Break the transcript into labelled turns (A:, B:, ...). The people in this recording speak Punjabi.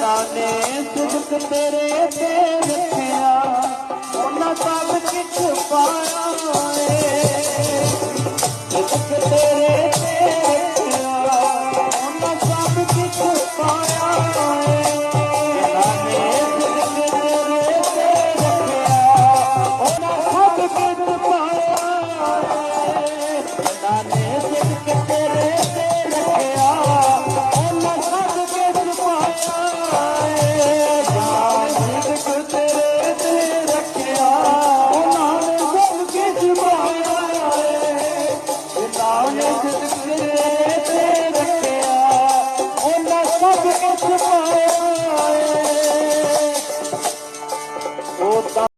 A: ਉਹਨਾਂ ਨੇ ਸੁਖ ਤੇਰੇ ਤੇ ਰੱਖਿਆ। ਉਹਨਾਂ ਸਭ ਕੁਝ ਪਾਇਆ ਏ ਸੁਖ ਤੇਰੇ ਤੇ سڀ ڪجهه